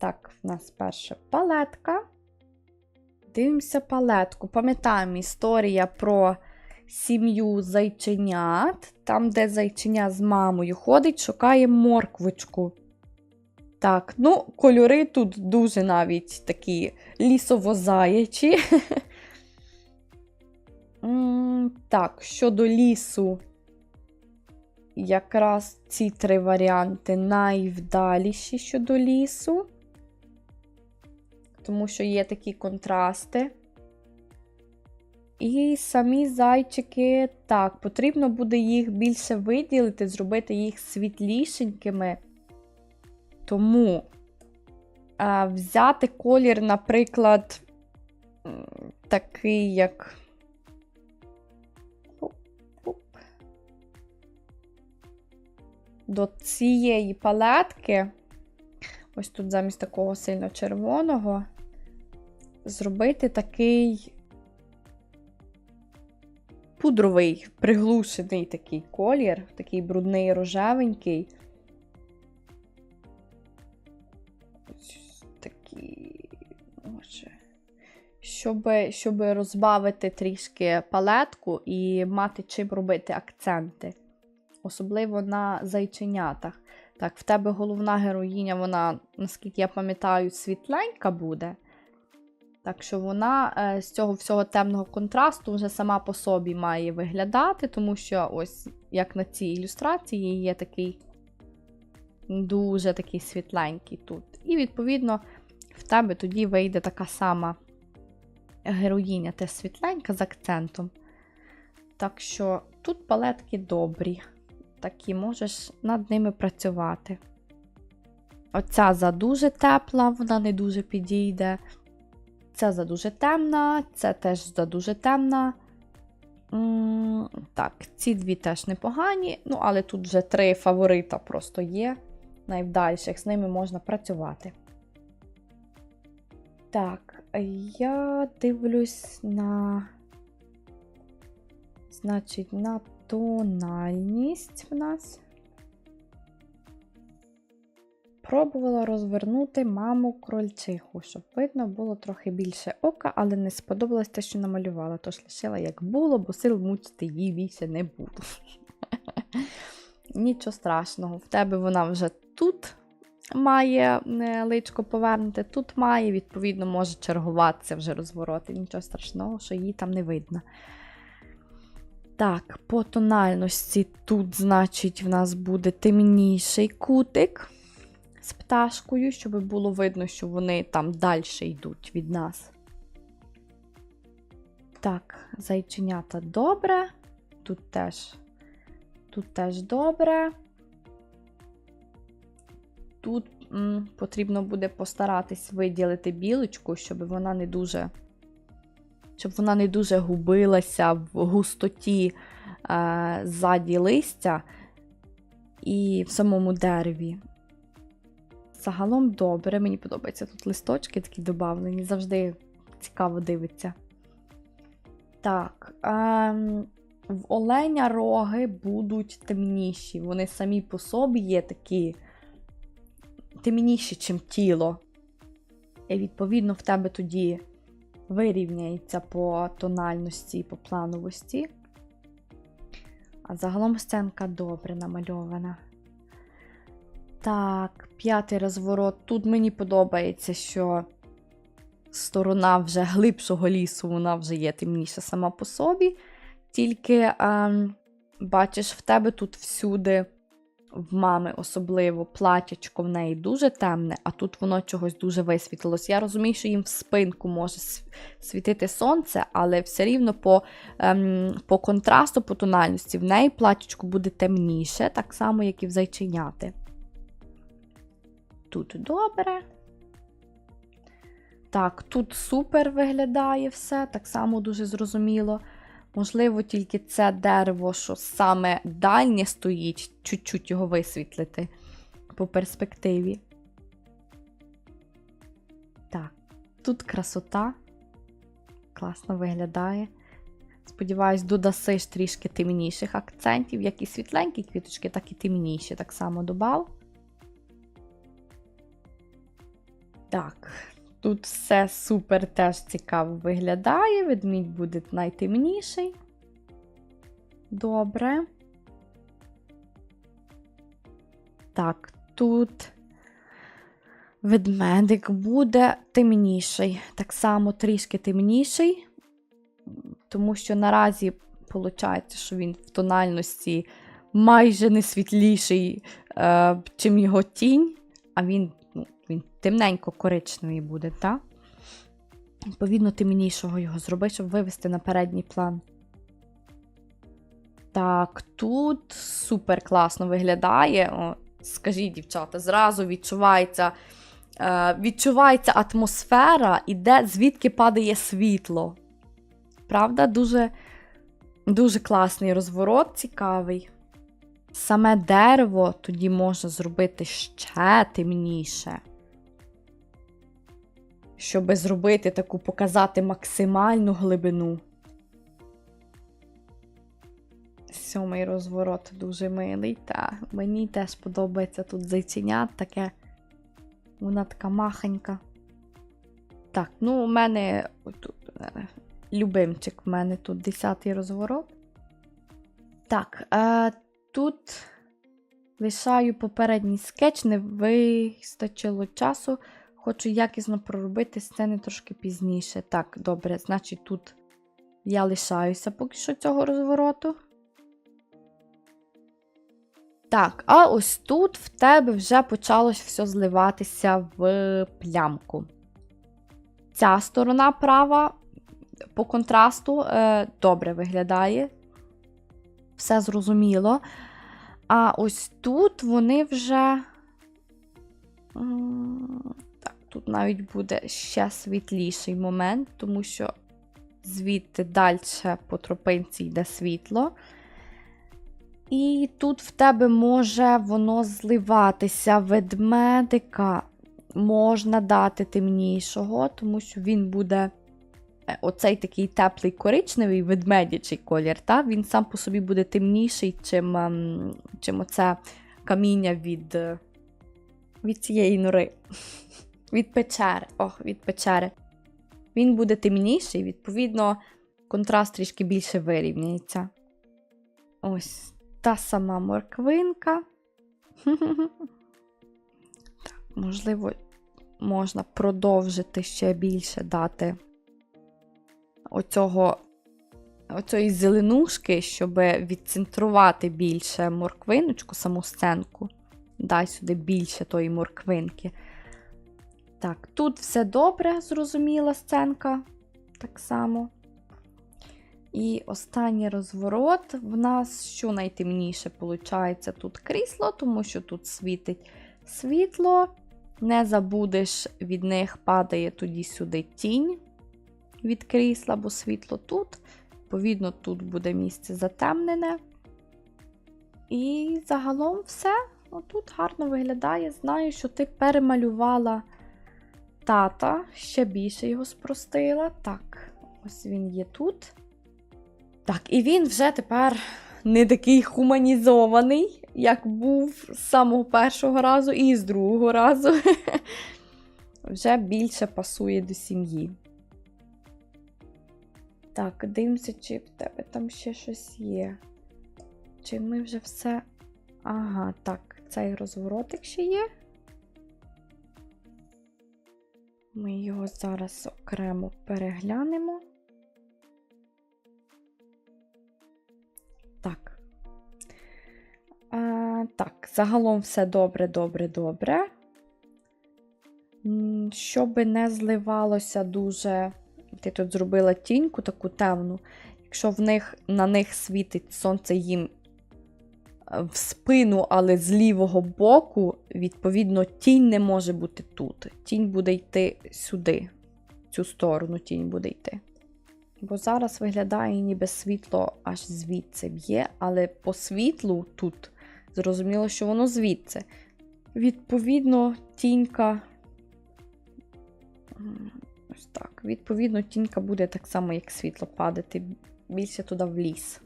Так, в нас перша палетка. Дивимося палетку. Пам'ятаємо історія про сім'ю зайченят. Там, де зайченя з мамою ходить, шукає морквочку. Так, ну, кольори тут дуже навіть такі лісово-заячі. Так, щодо лісу, якраз ці три варіанти найвдаліші щодо лісу, тому що є такі контрасти. І самі зайчики, так, потрібно буде їх більше виділити, зробити їх світлішенькими. Тому а, взяти колір, наприклад, такий, як. До цієї палетки, ось тут замість такого сильно червоного, зробити такий пудровий, приглушений такий колір, такий брудний рожевенький. Ось такий. Щоб, щоб розбавити трішки палетку і мати чим робити акценти. Особливо на зайченятах. Так, в тебе головна героїня, вона, наскільки я пам'ятаю, світленька буде. Так що вона е, з цього всього темного контрасту вже сама по собі має виглядати, тому що ось як на цій ілюстрації є такий дуже такий світленький тут. І, відповідно, в тебе тоді вийде така сама героїня, теж світленька з акцентом. Так що тут палетки добрі, такі можеш над ними працювати. Оця задуже тепла, вона не дуже підійде. Ця за дуже темна, це теж за дуже темна. М, Так, ці дві теж непогані, ну, але тут вже три фаворита просто є. Найвдальших, з ними можна працювати. Так, я дивлюсь на. Значить, на тональність в нас. Пробувала розвернути маму крольчиху, щоб видно було трохи більше ока, але не сподобалось те, що намалювала, тож лишила як було, бо сил мучити її більше не буду. Нічого страшного, в тебе вона вже тут має е, личко повернути, тут має, відповідно, може чергуватися вже розвороти. Нічого страшного, що її там не видно. Так, по тональності тут, значить, в нас буде темніший кутик з пташкою, щоб було видно, що вони там далі йдуть від нас. Так, зайченята добре. Тут теж, тут теж добре. Тут м, потрібно буде постаратись виділити білочку, щоб вона не дуже щоб вона не дуже губилася в густоті е, ззаді листя і в самому дереві. Загалом добре, мені подобаються тут листочки такі додавлені, завжди цікаво дивиться. Так, ем, в оленя роги будуть темніші. Вони самі по собі є такі темніші, чим тіло. І, відповідно, в тебе тоді вирівняється по тональності і по плановості. А загалом сценка добре намальована. Так, п'ятий розворот. Тут мені подобається, що сторона вже глибшого лісу, вона вже є темніша сама по собі. Тільки, ем, бачиш, в тебе тут всюди, в мами особливо, платячко в неї дуже темне, а тут воно чогось дуже висвітлилось. Я розумію, що їм в спинку може світити сонце, але все рівно по ем, по контрасту, по тональності, в неї платячко буде темніше, так само, як і в зайченяти. Тут добре. Так, тут супер виглядає все, так само дуже зрозуміло. Можливо, тільки це дерево, що саме дальнє стоїть, чуть-чуть його висвітлити по перспективі. Так, тут красота. Класно виглядає. Сподіваюсь, додасиш трішки темніших акцентів, як і світленькі квіточки, так і темніші. Так само добав. Так, тут все супер теж цікаво виглядає. Ведмідь буде найтемніший. Добре. Так, тут ведмедик буде темніший. Так само трішки темніший, тому що наразі виходить, що він в тональності майже не світліший, е, чим його тінь, а він, ну, він темненько-коричневий буде, так? Відповідно, темнішого його зроби, щоб вивести на передній план. Так, тут супер класно виглядає. О, скажіть, дівчата, зразу відчувається, е, відчувається атмосфера, і де звідки падає світло. Правда, дуже, дуже класний розворот, цікавий. Саме дерево тоді можна зробити ще темніше. Щоб зробити таку, показати максимальну глибину. Сьомий розворот дуже милий. Та мені теж подобається тут зайченят таке. Вона така махонька. Так, ну у мене тут е, любимчик, у мене тут 10-й розворот. Так, е, тут лишаю попередній скетч, не вистачило часу. Хочу якісно проробити сцени трошки пізніше. Так, добре, значить, тут я лишаюся поки що цього розвороту. Так, а ось тут в тебе вже почалось все зливатися в плямку. Ця сторона права по контрасту е, добре виглядає. Все зрозуміло. А ось тут вони вже. Так, тут навіть буде ще світліший момент, тому що звідти далі по тропинці йде світло. І тут в тебе може воно зливатися ведмедика. Можна дати темнішого, тому що він буде оцей такий теплий коричневий ведмедячий колір. Та? Він сам по собі буде темніший, чим ем, чим оце каміння від е, від цієї нори. Від печери. Ох, від печери. Він буде темніший, відповідно, контраст трішки більше вирівняється. Ось та сама морквинка. Так, можливо, можна продовжити ще більше дати оцього, оцієї зеленушки, щоб відцентрувати більше морквиночку, саму сценку. Дай сюди більше тої морквинки. Так, тут все добре, зрозуміла сценка. Так само. І останній розворот в нас що найтемніше виходить тут крісло, тому що тут світить світло. Не забудеш, від них падає тоді сюди тінь від крісла, бо світло тут. Відповідно, тут буде місце затемнене. І загалом все. Отут гарно виглядає. Знаю, що ти перемалювала тата, ще більше його спростила. Так, ось він є тут. Так, і він вже тепер не такий хуманізований, як був з самого першого разу і з другого разу. Вже більше пасує до сім'ї. Так, дивимося, чи в тебе там ще щось є. Чи ми вже все. Ага, так, цей розворотик ще є. Ми його зараз окремо переглянемо. Так. А, Так, загалом все добре, добре, добре. Щоб не зливалося дуже. Ти тут зробила тіньку таку темну. Якщо в них, на них світить сонце їм е, в спину, але з лівого боку, відповідно, тінь не може бути тут. Тінь буде йти сюди, в цю сторону тінь буде йти. Бо зараз виглядає, ніби світло аж звідси б'є, але по світлу тут зрозуміло, що воно звідси. Відповідно, тінька. Ось так. Відповідно, тінька буде так само, як світло падати, більше туди в ліс.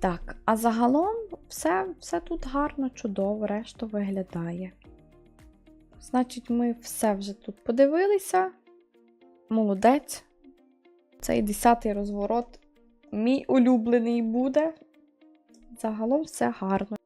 Так, а загалом все все тут гарно, чудово, решта виглядає. Значить, ми все вже тут подивилися. Молодець. Цей десятий розворот мій улюблений буде. Загалом все гарно.